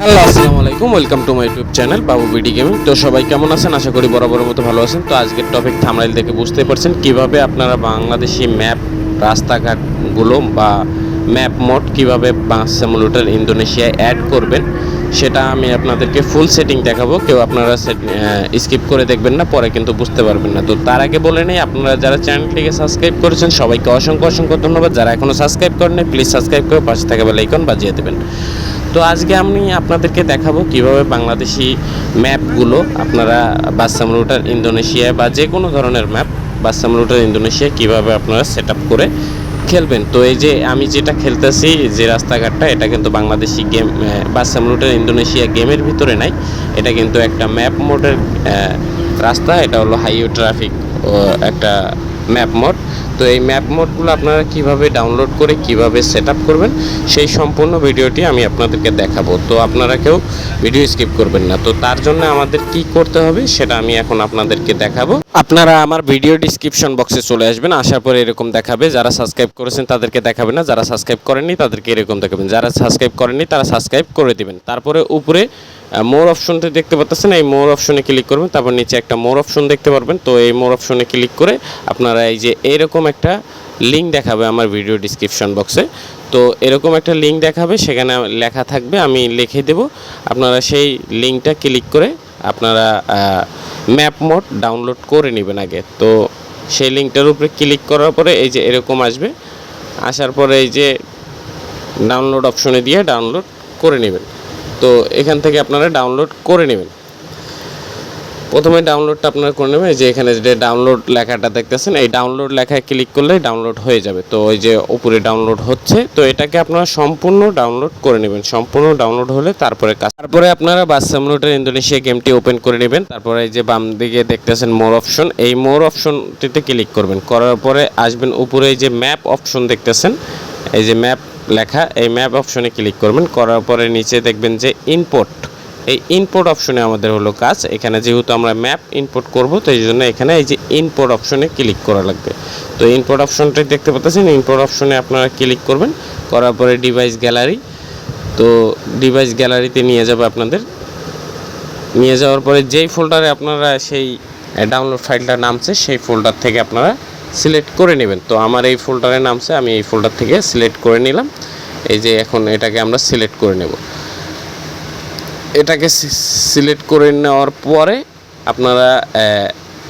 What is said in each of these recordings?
Hello, আসসালামু আলাইকুম welcome to my YouTube channel Babu BD gaming তো সবাই কেমন আছেন? আশা করি বরাবরের মতো ভালো আছেন। তো আজকের টপিক থামরাইল থেকে বুঝতে পারছেন কীভাবে আপনারা বাংলাদেশি ম্যাপ রাস্তাঘাটগুলো বা ম্যাপ মোড কীভাবে বাস সিমুলেটর ইন্দোনেশিয়ায় অ্যাড করবেন, সেটা আমি আপনাদেরকে ফুল সেটিং দেখাবো। কেউ আপনারা স্কিপ করে দেখবেন না, পরে কিন্তু বুঝতে পারবেন না। তো তার আগে বলে নেই, আপনারা যারা চ্যানেলটিকে সাবস্ক্রাইব করেছেন, সবাইকে অসংখ্য অসংখ্য ধন্যবাদ। যারা এখনও সাবস্ক্রাইব করেন প্লিজ সাবস্ক্রাইব করে পাশে থাকা বেলাইকন বাজিয়ে দেবেন। তো আজকে আমি আপনাদেরকে দেখাবো কীভাবে বাংলাদেশি ম্যাপগুলো আপনারা বাসাম রুটার ইন্দোনেশিয়া বা যে কোনো ধরনের ম্যাপ বাসাম রুটার ইন্দোনেশিয়া কীভাবে আপনারা সেট করে খেলবেন। তো এই যে আমি যেটা খেলতেছি যে রাস্তাঘাটটা, এটা কিন্তু Bangladeshi game Bassam rotor Indonesia গেমের ভিতরে নাই। এটা কিন্তু একটা ম্যাপ মোডের রাস্তা। এটা হলো হাইওয়ে ট্রাফিক একটা ম্যাপ মোড। তো এই ম্যাপ মোডগুলো আপনারা কীভাবে ডাউনলোড করে কীভাবে সেট করবেন, সেই সম্পূর্ণ ভিডিওটি আমি আপনাদেরকে দেখাবো। তো আপনারা কেউ ভিডিও স্কিপ করবেন না। তো তার জন্য আমাদের কি করতে হবে, সেটা আমি এখন আপনাদেরকে দেখাবো। আপনারা আমার ভিডিও ডিসক্রিপশন বক্সে চলে আসবেন, আসার পরে এরকম দেখাবে। যারা সাবস্ক্রাইব করেছেন তাদেরকে দেখাবে না, যারা সাবস্ক্রাইব করেননি তাদেরকে এরকম দেখাবেন। যারা সাবস্ক্রাইব করেননি তারা সাবস্ক্রাইব করে দিবেন। তারপরে উপরে মোর অপশনটা দেখতে পাচ্ছেন এই মোর অপশনে ক্লিক করবেন। তারপর নিচে একটা মোর অপশন দেখতে পারবেন। তো এই মোর অপশনে ক্লিক করে আপনারা এই যে এরকম একটা লিঙ্ক দেখাবে আমার ভিডিও ডিসক্রিপশন বক্সে তো এরকম একটা লিঙ্ক দেখাবে, সেখানে লেখা থাকবে, আমি লিখে দেব। আপনারা সেই লিঙ্কটা ক্লিক করে আপনারা ম্যাপ মোড ডাউনলোড করে নেবেন আগে। তো সেই লিঙ্কটার উপরে ক্লিক করার পরে এই যে এরকম আসবে। আসার পরে এই যে ডাউনলোড অপশনে দিয়ে ডাউনলোড করে নেবেন। তো এখান থেকে আপনারা ডাউনলোড করে নেবেন। প্রথমে ডাউনলোডটা আপনারা করে নেবেন যে এখানে যে ডাউনলোড লেখাটা দেখতেছেন, এই ডাউনলোড লেখায় ক্লিক করলে ডাউনলোড হয়ে যাবে। তো ওই যে উপরে ডাউনলোড হচ্ছে, তো এটাকে আপনারা সম্পূর্ণ ডাউনলোড করে নেবেন। সম্পূর্ণ ডাউনলোড হলে তারপরে কাজ তারপরে আপনারা বাস সামলোডের ইন্দোনেশিয়া গেমটি ওপেন করে নেবেন। তারপরে এই যে বাম দিকে দেখতেছেন মোর অপশন এই মোর অপশনটিতে ক্লিক করবেন। করার পরে আসবেন উপরে এই যে ম্যাপ অপশন দেখতেছেন, এই যে ম্যাপ লেখা, এই ম্যাপ অপশনে ক্লিক করবেন। করার পরে নিচে দেখবেন যে ইনপোর্ট এই ইনপোর্ট অপশনে আমাদের হলো কাজ। এখানে যেহেতু আমরা ম্যাপ ইনপোর্ট করব, তো এই জন্য এখানে এই যে ইনপোর্ট অপশনে ক্লিক করা লাগবে। তো ইনপোর্ট অপশনটা দেখতে পাচ্ছেন ইনপোর্ট অপশনে আপনারা ক্লিক করবেন, করার পরে ডিভাইস গ্যালারি তো ডিভাইস গ্যালারিতে নিয়ে যাবে আপনাদের। নিয়ে যাওয়ার পরে যেই ফোল্ডারে আপনারা সেই ডাউনলোড ফাইলটা নামছে, সেই ফোল্ডার থেকে আপনারা সিলেক্ট করে নেবেন। তো আমার এই ফোল্ডারে নামছে, আমি এই ফোল্ডার থেকে সিলেক্ট করে নিলাম। এই যে এখন এটাকে আমরা সিলেক্ট করে নেব। এটাকে সিলেক্ট করে নেওয়ার পরে আপনারা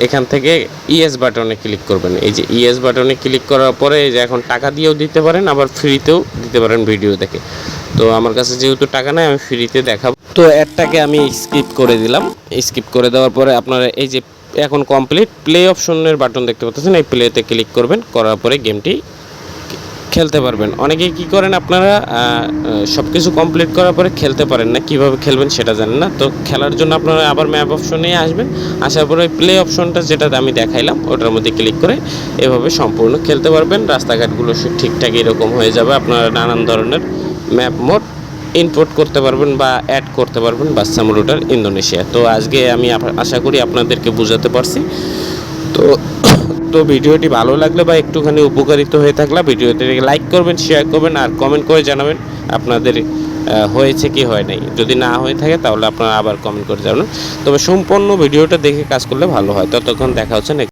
এখান থেকে ইএস বাটনে ক্লিক করবেন। এই যে ইএস বাটনে ক্লিক করার পরে এই যে এখন টাকা দিয়েও দিতে পারেন, আবার ফ্রিতেও দিতে পারেন ভিডিও দেখে। তো আমার কাছে যেহেতু টাকা নেই, আমি ফ্রিতে দেখাবো। তো অ্যাডটাকে আমি স্কিপ করে দিলাম। স্কিপ করে দেওয়ার পরে আপনারা এই যে এখন কমপ্লিট প্লে অপশনের বাটন দেখতে পাচ্ছেন, এই প্লেতে ক্লিক করবেন। করার পরে গেমটি খেলতে পারবেন। অনেকে কি করেন, আপনারা সব কিছু কমপ্লিট করার পরে খেলতে পারেন না, কীভাবে খেলবেন সেটা জানেন না। তো খেলার জন্য আপনারা আবার ম্যাপ অপশনে আসবেন। আসার পরে প্লে অপশনটা যেটা আমি দেখাইলাম, ওটার মধ্যে ক্লিক করে এভাবে সম্পূর্ণ খেলতে পারবেন। রাস্তাঘাটগুলো ঠিকঠাক এরকম হয়ে যাবে, আপনারা নানান ধরনের ম্যাপ মোড ইনপুট করতে পারবেন বা অ্যাড করতে পারবেন বাচ্চা রুটার ইন্দোনেশিয়া। তো আজকে আমি আশা করি আপনাদেরকে বোঝাতে পারছি। তো তো ভিডিওটি ভালো লাগলে বা একটুখানি উপকারিত হয়ে থাকলে ভিডিওতে লাইক করবেন শেয়ার করবেন আর কমেন্ট করে জানাবেন আপনাদের হয়েছে কি হয় নাই। যদি না হয়ে থাকে তাহলে আপনারা আবার কমেন্ট করে জানাবেন। তবে সম্পূর্ণ ভিডিওটা দেখে কাজ করলে ভালো হয়। ততক্ষণ দেখা হচ্ছে